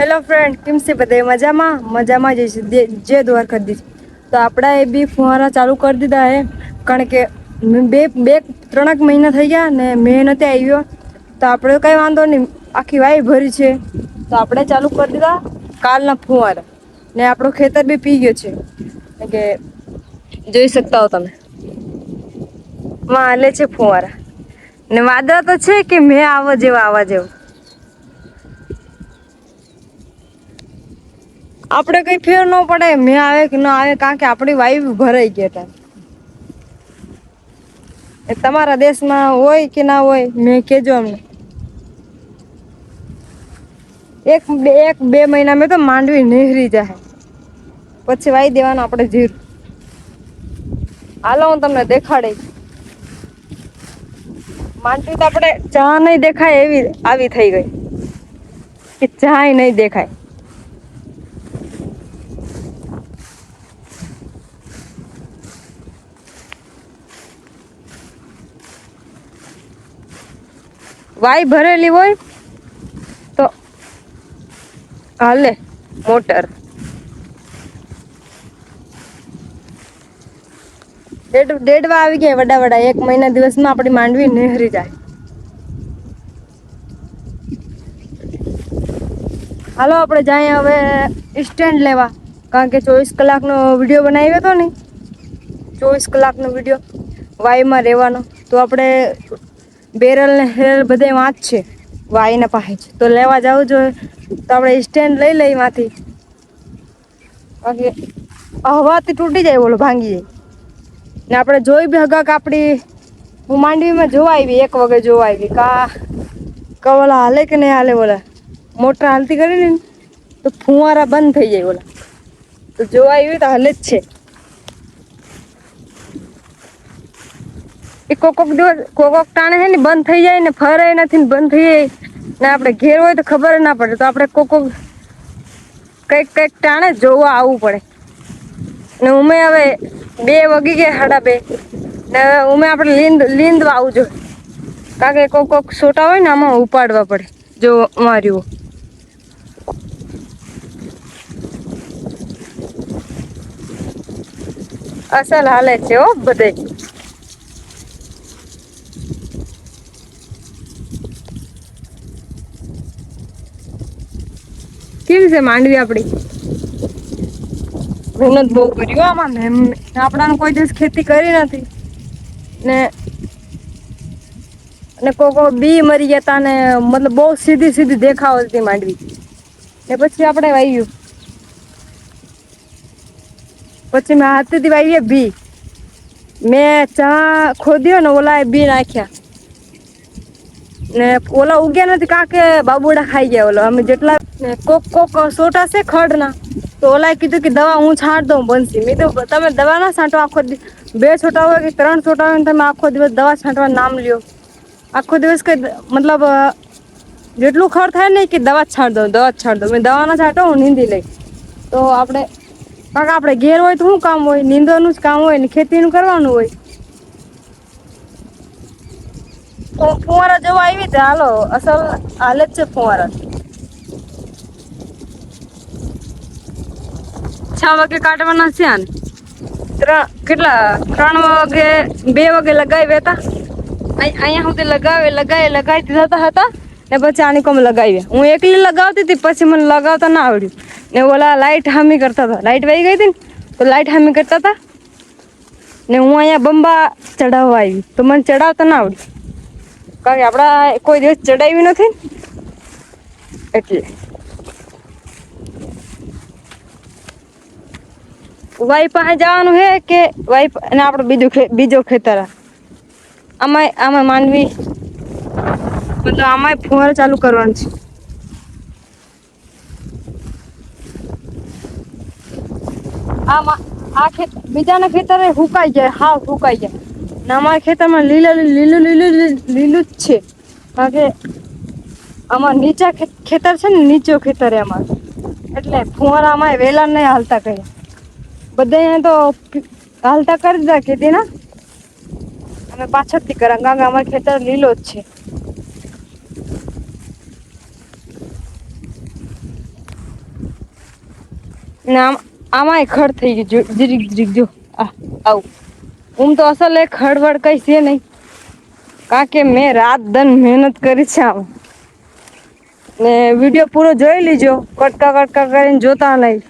Hello friend કેમ છે બધે મજામાં? મજામાં જઈશ જે દ્વાર કરી દ્વારકાધીશ તો આપણા એ બી ફુવારા ચાલુ કરી દીધા હે. કારણ કે બે બે ત્રણેક મહિના થઈ ગયા ને મેં નથી આવ્યો. તો આપણે કંઈ વાંધો નહીં. આખી વાય ભરી છે. તો આપણે ચાલુ કરી દીધા કાલના ફુવારા. ને આપણો ખેતર બી પી ગયો છે. કે જોઈ શકતા હો તમે. માં હાલે છે ફુવારા. ને વાદળા તો છે કે મેં આવા જેવા આવા જેવા? આપણે કઈ ફેર ન પડે, મેં આવે કે ન આવે, કારણ કે આપણી વાયુ ભરાઈ ગયા હતા. એ તમારા દેશમાં હોય કે ના હોય, મેં કેજો અમને. એક બે એક, બે મહિના મેં તો માંડવી નહેરી જાય પછી વાઈ દેવાનું આપણે જીરું. હાલો, હું તમને દેખાડી માંડવી તો આપણે ચા નહીં દેખાય એવી, આવી થઈ ગઈ. કે ચાય નહીં દેખાય. વાય ભરેલી હોય તો હાલે મોટર. ડેડ ડેડવા આવી ગયા વડા વડા. એક મહિના દિવસમાં આપણી માંડવી નહેરી જાય. હાલો, આપણે જાય હવે સ્ટેન્ડ લેવા. કારણ કે ચોવીસ કલાકનો વીડિયો બનાવ્યો હતો ને ચોવીસ કલાકનો વીડિયો વાયમાં રહેવાનો. તો આપણે બેરલ ને હેરલ બધે વાંચ છે વાયના પાસે છે. તો લેવા જવું જોઈએ તો આપણે સ્ટેન્ડ લઈ લઈ માંથી બાકી હવાથી તૂટી જાય બોલો ભાંગી જાય. ને આપણે જોઈ બી હગાક આપણી, હું માંડવીમાં જોવા આવી, એક વગે જોવા આવી, કા કવલા હાલે કે નહીં હાલે બોલા મોટર હાલતી કરી ને, તો ફુવારા બંધ થઈ જાય બોલા તો જોવા આવી તો હાલે જ છે. એ કોક કોક દિવસ કોક કોક ટાણે છે ને બંધ થઈ જાય ને ફરે નથી ને બંધ થઈ જાય. ને આપણે ઘેર હોય તો ખબર ના પડે. તો આપણે કોક કોક કંઈક કંઈક ટાણે જોવા આવવું પડે. ને ઉમે હવે બે વગી ગયા સાડા બે. ને ઉમે આપણે લીંદ લીંદવા આવું જોઈએ. કારણ કે કોક કોક સોટા હોય ને આમાં ઉપાડવા પડે, જો માર્યું અસલ હાલે છે હો બધે. કેવી છે માંડવી આપણી મહેનત બહુ કર્યું આમાં આપણાને કોઈ દિવસ ખેતી કરી નથી. ને ને કોઈ બી મરી ગયા ને મતલબ બહુ સીધી સીધી દેખાવ હતી માંડવી. ને પછી આપણે વાવ્યું પછી મેં હાથેથી વાવીએ બી. મેં ચા ખોદ્યો ને ઓલા બી નાખ્યા. ને ઓલા ઉગ્યા નથી કાકે બાબુડા ખાઈ ગયા ઓલા. અમે જેટલા ને કોક કોક સોટા છે ખડના. તો ઓલાએ કીધું કે દવા હું છાંટ દઉં, બનશી. મેં તો તમે દવા ના છાંટો આખો દિવસ બે છોટા હોય કે ત્રણ છોટા હોય તમે આખો દિવસ દવા છાંટવા નામ લ્યો. આખો દિવસ કે મતલબ જેટલું ખર થાય ને કે દવા જ છાંટ દઉં, દવા જ છાંટ દઉં. મેં દવા ના છાંટો, હું નીંદી લઈ. તો આપણે, કાકા, આપણે ઘેર હોય તો શું કામ હોય? નીંદવાનું જ કામ હોય ને ખેતીનું કરવાનું હોય? ફુવારા જોવા આવી હાલો, અસલ હાલે જ છે ફુવારા છ વાગે કાઢવાના છે આને. ત્રણ, કેટલા? ત્રણ વાગે, બે વાગે લગાવ્યા હતા અહીં- અહીંયા સુધી લગાવે, લગાવી લગાવી દીધા હતા. ને પછી આની કોમ લગાવ્યા હું એકલી લગાવતી હતી, પછી મને લગાવતા ના આવડ્યું. ને ઓલા લાઇટ હામી કરતા હતા. લાઇટ વહી ગઈ હતી ને, તો લાઇટ હામી કરતા હતા. ને હું અહીંયા બંબા ચડાવવા આવી. તો મને ચડાવતા ના આવડ્યું. કારણ કે આપણા કોઈ દિવસ ચડાવી નથી એટલે. વાઈ પાસે જવાનું છે કે વાઈ અને આપણો બીજું બીજો ખેતર? આ. આમાંય આમાં માંડવી મતલબ આમાંય ફુવારા ચાલુ કરવાનું છે. આમાં આ ખેત, બીજાના ખેતરે હુકાઈ જાય, હાવ હુકાઈ જાય. ને અમારા ખેતરમાં લીલું લીલું લીલું લીલું જ છે. કારણ કે અમાર નીચા ખેતર છે ને, નીચો ખેતર અમારે. એટલે ફુવારા અમારે વહેલા નહીં હાલતા કરીએ બધા તો હાલતા કરી દીધા ખેતીના અમે પાછળથી કરા કારણ કે અમારે ખેતર લીલો જ છે. આમ ખડ થઈ ગયું. જીરીક જીરીક, જો. આવું. હું તો અસલ એ ખડવડ કઈ છે નહીં. કારણ કે મેં રાત દન મહેનત કરી છે આમ. ને વીડિયો પૂરો જોઈ લીજો. કટકા કટકા કરીને જોતા નહીં.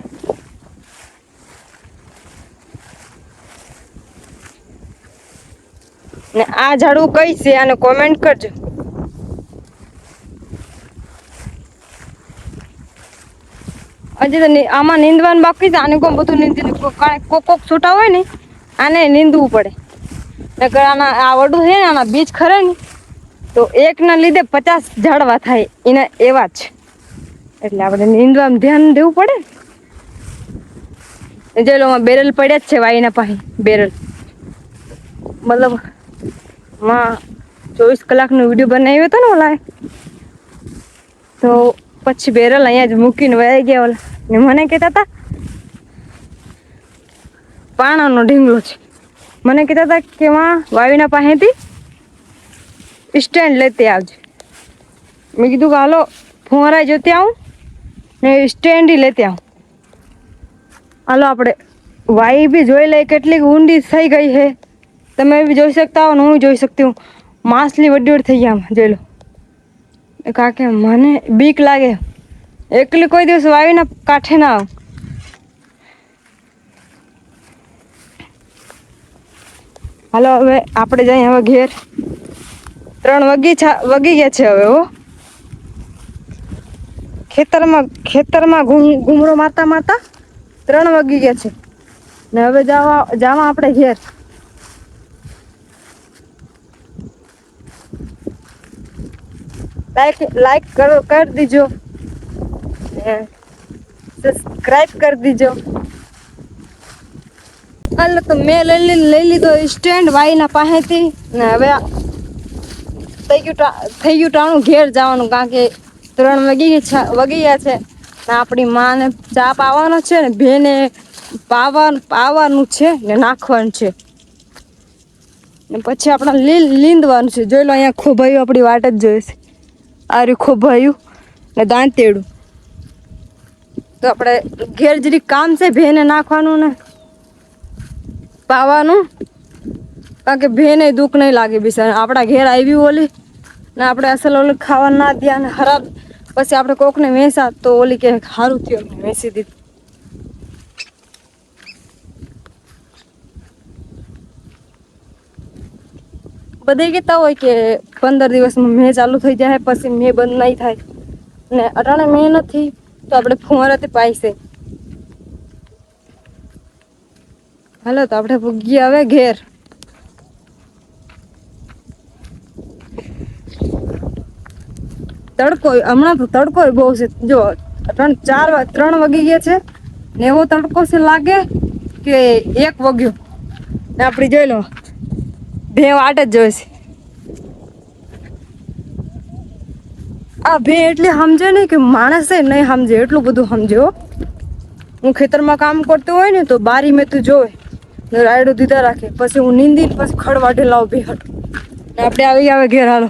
ને આ ઝાડવું કઈ છે આને કોમેન્ટ કરજો. હજી તો આમાં નીંદવાનું બાકી છે, આને કોઈ બધું નીંદી કોક કોક છૂટા હોય ને, આને નીંદવું પડે. નકર આના આ વડું છે ને, આના બીજ ખરે ને, તો એકના લીધે પચાસ ઝાડવા થાય. એના એવા જ. એટલે આપણે નીંદવામાં ધ્યાન દેવું પડે જે લોમાં બેરલ પડ્યા જ છે વાઈના પાસે, બેરલ. મતલબ માં ચોવીસ કલાકનો વીડિયો બનાવ્યો હતો ને ઓલા તો પછી બેરલ અહીંયા જ મૂકીને વયા ગયા ઓલા. ને મને કહેતા હતા પાણાનો ઢીંગલો છે. મને કહેતા હતા કે, માં, વાવીના પાસેથી સ્ટેન્ડ લેતી આવજે. મેં કીધું કે, હાલો, ફુવારા જોતી આવું ને સ્ટેન્ડ લેતી આવું. હાલો, આપણે વાઈ બી જોઈ લઈએ, કેટલીક ઊંડી થઈ ગઈ છે. તમે બી જોઈ શકતા હો ને હું જોઈ શકતી હું. માછલી વડી વડી થઈ ગયા જોઈ લો. કાકે, મને બીક લાગે. એકલી કોઈ દિવસ વાવીને કાંઠે ના આવ. હાલો, હવે આપણે જઈએ હવે ઘેર. ત્રણ વગી વગી ગયા છે હવે, હો. ખેતરમાં ખેતરમાં ઘૂમ- ઘૂમરો મારતા મારતા ત્રણ વગી ગયા છે. ને હવે જવા જવા આપણે ઘેર. લાઈક લાઈક કરો કરી દીજો સબસ્ક્રાઈબ કરી દીજો હાલો તો મેં લઈ લઈ લીધો સ્ટેન્ડ વાઈના પાસેથી. ને હવે થઈ ગયું થઈ ગયું ટાણું ઘેર જવાનું, કારણ કે ત્રણ વાગી વગી ગયા છે. ને આપણી માને ચા પાવાનો છે ને, ભેને પાવાનું પાવાનું છે ને નાખવાનું છે. ને પછી આપણે લીંદવાનું છે. જોઈ લો, અહીંયા ખોભાયું આપણી વાટ જ જોઈએ છે આ રહ્યું ખોભાયું ને દાંતેડું તો આપણે ઘેર જરી કામ છે ભેને નાખવાનું ને પાવાનું, કારણ કે ભેને દુઃખ નહીં લાગે બિચારા આપણા ઘેર આવી ઓલી ને આપણે અસલ ઓલી ખાવા ના દ્યા ને ખરાબ પછી આપણે કોકને વેચા તો ઓલી કે સારું થયું વેચી દીધું. બધે કહેતા હોય કે પંદર દિવસમાં મેં ચાલુ થઈ જાય, પછી મેં બંધ નહીં થાય. ને અટાણે મેં નથી, તો આપણે ફુવારાથી પાઈશે હાલો, તો આપણે ભૂગી આવે ઘેર. તડકો હમણાં તો તડકો બહુ છે. જો, ત્રણ, ચાર ત્રણ વાગી ગયા છે. ને એવો તડકો છે લાગે કે એક વાગ્યો. ને આપણે જોઈ લો. બે વાટ જ જોઈશ. આ ભે એટલે સમજે નહીં કે માણસે નહીં સમજે, એટલું બધું સમજે હો. ખેતરમાં કામ કરતો હોય ને તો બારી મેં તું જોવે રાયડો દીધા રાખે. પછી હું નીંદી પછી ખડ વાટે લાવ ભે હટ. આપણે આવી આવે ઘેર હાલો.